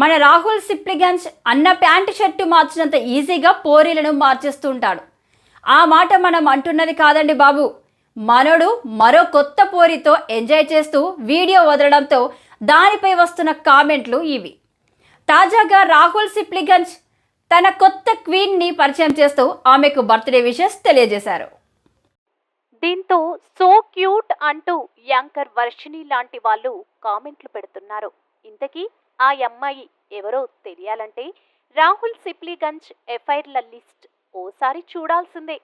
మన రాహుల్ సిప్లిగంజ్ అన్న pant shirt మార్చినంత ఈజీగా పోరీలను మార్చేస్తుంటాడు. ఆ మాట మనం అంటున్నది కాదండి బాబు. మనోడు మరో కొత్త పోరితో ఎంజాయ్ చేస్తూ వీడియో వదలడంతో దానిపై వస్తున్న కామెంట్లు ఇవి. తాజాగా రాహుల్ సిప్లిగంజ్ తన కొత్త క్వీన్ని పరిచయం చేస్తూ ఆమెకు బర్త్డే విషెస్ తెలియజేశారు. దీంతో సో క్యూట్ అంటూ యాంకర్ వర్షిణి లాంటి వాళ్ళు కామెంట్లు పెడుతున్నారు. ఇంతకీ ఆ అమ్మాయి ఎవరో తెలియాలంటే రాహుల్ సిప్లిగంజ్ ఎఫ్ఐఆర్ల లిస్ట్ ఓసారి చూడాల్సిందే.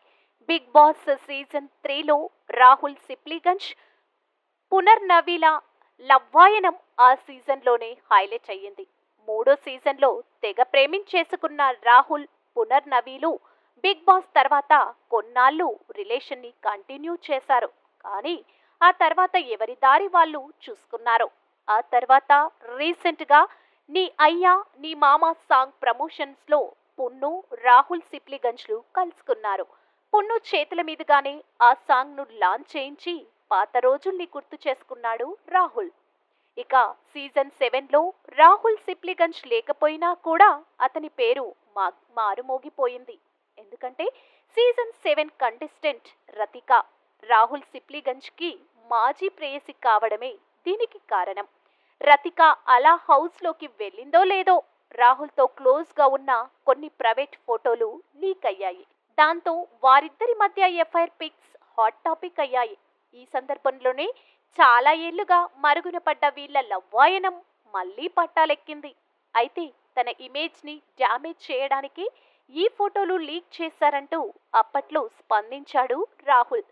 బిగ్ బాస్ సీజన్ త్రీలో రాహుల్ సిప్లిగంజ్ పునర్నవీల లవ్వాయనం ఆ సీజన్లోనే హైలైట్ అయ్యింది. మూడో సీజన్లో తెగ ప్రేమించేసుకున్న రాహుల్ పునర్నవీలు బిగ్ బాస్ తర్వాత కొన్నాళ్ళు రిలేషన్ని కంటిన్యూ చేశారు. కానీ ఆ తర్వాత ఎవరి దారి వాళ్ళు చూసుకున్నారు ఆ తర్వాత రీసెంట్గా నీ అయ్యా నీ మామ సాంగ్ ప్రమోషన్స్లో పున్ను రాహుల్ సిప్లిగంజ్లు కలుసుకున్నారు. పున్ను చేతుల మీదుగానే ఆ సాంగ్ను లాంచ్ చేయించి పాత రోజుల్ని గుర్తు చేసుకున్నాడు రాహుల్. ఇక సీజన్ సెవెన్లో రాహుల్ సిప్లిగంజ్ లేకపోయినా కూడా అతని పేరు మా మారుమోగిపోయింది. ఎందుకంటే season seven contestant Rathika Rahul సిప్లిగంజ్కి మాజీ ప్రేయసి కావడమే దీనికి కారణం. రతిక అలా హౌస్లోకి వెళ్ళిందో లేదో రాహుల్తో క్లోజ్గా ఉన్న కొన్ని ప్రైవేట్ ఫోటోలు లీక్ అయ్యాయి. దాంతో వారిద్దరి మధ్య ఎఫ్ఐఆర్ పిక్స్ హాట్ టాపిక్ అయ్యాయి. ఈ సందర్భంలోనే చాలా ఏళ్ళుగా మరుగున పడ్డ వీళ్ళ లవ్వాయనం మళ్ళీ పట్టాలెక్కింది. అయితే తన ఇమేజ్ని డ్యామేజ్ చేయడానికి ఈ ఫోటోలు లీక్ చేశారంటూ అప్పట్లో స్పందించాడు రాహుల్.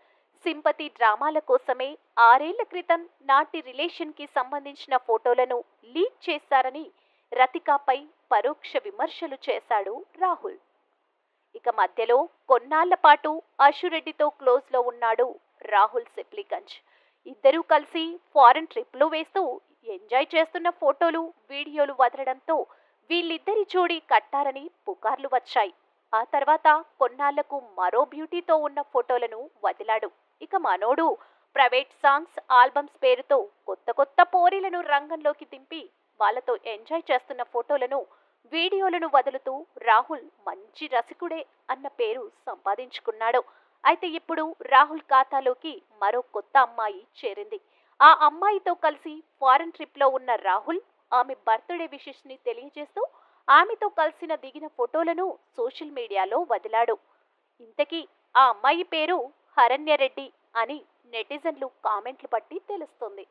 సింపతి డ్రామాల కోసమే ఆరేళ్ళ క్రితం నాటి రిలేషన్కి సంబంధించిన ఫోటోలను లీక్ చేశారని రతికాపై పరోక్ష విమర్శలు చేశాడు రాహుల్. ఇక మధ్యలో కొన్నాళ్ళ పాటు అశురెడ్డితో క్లోజ్లో ఉన్నాడు రాహుల్ సిప్లిగంజ్ ఇద్దరూ కలిసి ఫారెన్ ట్రిప్లు వేస్తూ ఎంజాయ్ చేస్తున్న ఫోటోలు వీడియోలు వదలడంతో వీళ్ళిద్దరి జోడీ కట్టారని పుకార్లు వచ్చాయి. ఆ తర్వాత కొన్నాళ్ళకు మరో బ్యూటీతో ఉన్న ఫోటోలను వదిలాడు. ఇక మనోడు ప్రైవేట్ సాంగ్స్ ఆల్బమ్స్ పేరుతో కొత్త కొత్త పోరీలను రంగంలోకి దింపి వాళ్ళతో ఎంజాయ్ చేస్తున్న ఫోటోలను వీడియోలను వదులుతూ రాహుల్ మంచి రసికుడే అన్న పేరు సంపాదించుకున్నాడు. అయితే ఇప్పుడు రాహుల్ ఖాతాలోకి మరో కొత్త అమ్మాయి చేరింది. ఆ అమ్మాయితో కలిసి ఫారెన్ ట్రిప్లో ఉన్న రాహుల్ ఆమె బర్త్డే విషెస్ని తెలియజేస్తూ ఆమెతో కలిసిన దిగిన ఫోటోలను సోషల్ మీడియాలో వదిలాడు. ఇంతకీ ఆ అమ్మాయి పేరు హరణ్యరెడ్డి అని నెటిజన్లు కామెంట్లు బట్టి తెలుస్తుంది.